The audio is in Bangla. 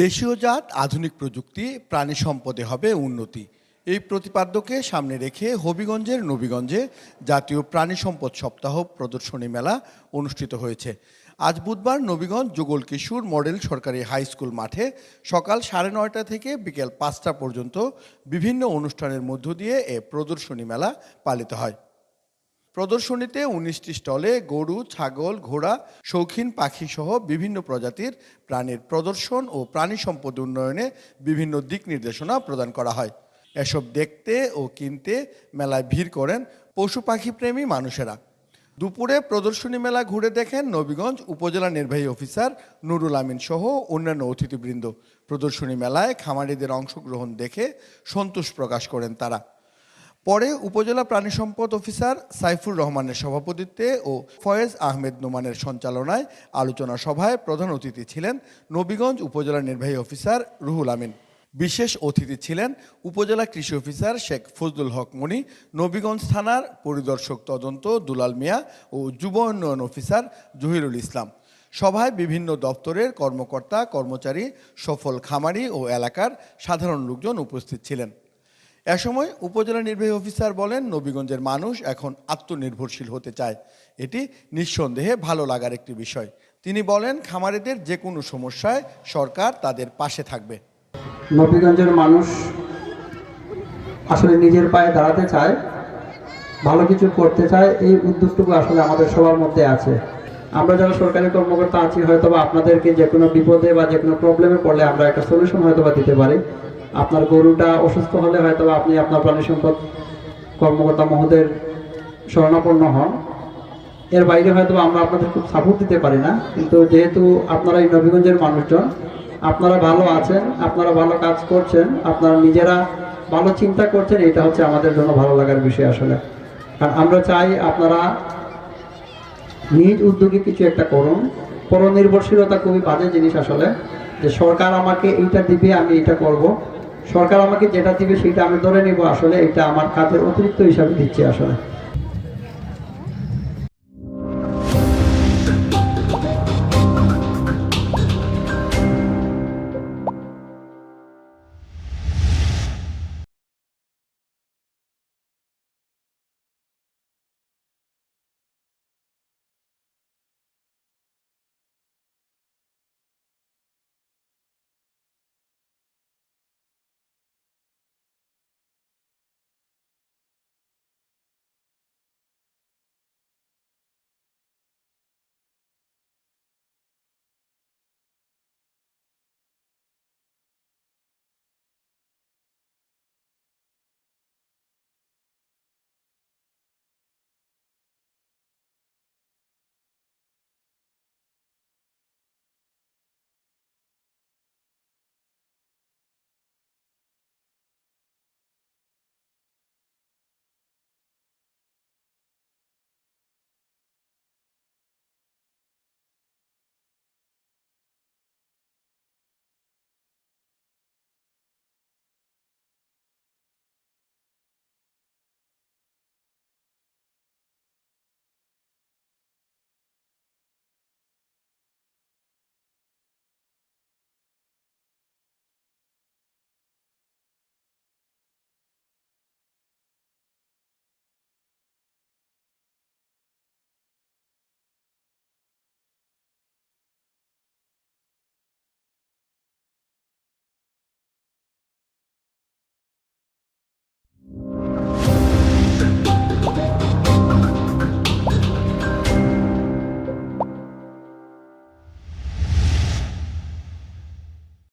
দেশীয় জাত, আধুনিক প্রযুক্তি, প্রাণী সম্পদে হবে উন্নতি। এই প্রতিপাদ্যকে সামনে রেখে হবিগঞ্জের নবীগঞ্জে জাতীয় প্রাণী সম্পদ সপ্তাহ প্রদর্শনী মেলা অনুষ্ঠিত হয়েছে। আজ বুধবার নবীগঞ্জ যুগল কিশোর মডেল সরকারি হাই স্কুল মাঠে সকাল সাড়ে নয়টা থেকে বিকেল পাঁচটা পর্যন্ত বিভিন্ন অনুষ্ঠানের মধ্য দিয়ে এ প্রদর্শনী মেলা পালিত হয়। প্রদর্শনীতে উনিশটি স্টলে গরু, ছাগল, ঘোড়া, শৌখিন, পাখি সহ বিভিন্ন প্রজাতির প্রাণীর প্রদর্শন ও প্রাণী সম্পদ উন্নয়নে বিভিন্ন দিক নির্দেশনা প্রদান করা হয়। এসব দেখতে ও কিনতে মেলায় ভিড় করেন পশু পাখি প্রেমী মানুষেরা। দুপুরে প্রদর্শনী মেলা ঘুরে দেখেন নবীগঞ্জ উপজেলা নির্বাহী অফিসার নুরুল আমিন সহ অন্যান্য অতিথিবৃন্দ। প্রদর্শনী মেলায় খামারিদের অংশগ্রহণ দেখে সন্তোষ প্রকাশ করেন তারা। পরে উপজেলা প্রাণী সম্পদ অফিসার সাইফুর রহমানের সভাপতিত্বে ও ফয়েজ আহমেদ নোমানের সঞ্চালনায় আলোচনা সভায় প্রধান অতিথি ছিলেন নবীগঞ্জ উপজেলা নির্বাহী অফিসার রুহুল আমিন। বিশেষ অতিথি ছিলেন উপজেলা কৃষি অফিসার শেখ ফজলুল হক মনি, নবীগঞ্জ থানার পরিদর্শক তদন্ত দুলাল মিয়া ও যুব উন্নয়ন অফিসার জহিরুল ইসলাম। সভায় বিভিন্ন দপ্তরের কর্মকর্তা, কর্মচারী, সফল খামারি ও এলাকার সাধারণ লোকজন উপস্থিত ছিলেন। এ সময় উপজেলা নির্বাহী অফিসার বলেন, নবীগঞ্জের মানুষ এখন আত্মনির্ভরশীল হতে চায়। এটি নিঃসন্দেহে ভালো লাগার একটি বিষয়। তিনি বলেন, খামারিদের যে কোনো সমস্যায় সরকার তাদের পাশে থাকবে। নবীগঞ্জের মানুষ আসলে নিজের পায়ে দাঁড়াতে চায়, ভালো কিছু করতে চায়, এই উদ্যোগটুকু আসলে আমাদের সবার মধ্যে আছে। আমরা যারা সরকারি কর্মকর্তা আছি হয়তো বা আপনাদেরকে যে কোনো বিপদে বা যে কোনো প্রবলেমে পড়লে আমরা একটা সলিউশন হয়তো বা দিতে পারি। আপনার গরুটা অসুস্থ হলে হয়তো আপনি আপনার প্রাণী সম্পদ কর্মকর্তা মহোদয়ের শরণাপন্ন হন। এর বাইরে হয়তো আমরা আপনাদের খুব সাপোর্ট দিতে পারি না। কিন্তু যেহেতু আপনারা এই নবীগঞ্জের মানুষজন, আপনারা ভালো আছেন, আপনারা ভালো কাজ করছেন, আপনারা নিজেরা ভালো চিন্তা করছেন, এটা হচ্ছে আমাদের জন্য ভালো লাগার বিষয় আসলে। কারণ আমরা চাই আপনারা নিজ উদ্যোগে কিছু একটা করুন। পরনির্ভরশীলতা খুবই বাজে জিনিস আসলে। যে সরকার আমাকে এইটা দিবে, আমি এটা করব। সরকার আমাকে যেটা দিবে সেটা আমি ধরে নিব আসলে এটা আমার কাজের অতিরিক্ত হিসাবে দিচ্ছে আসলে।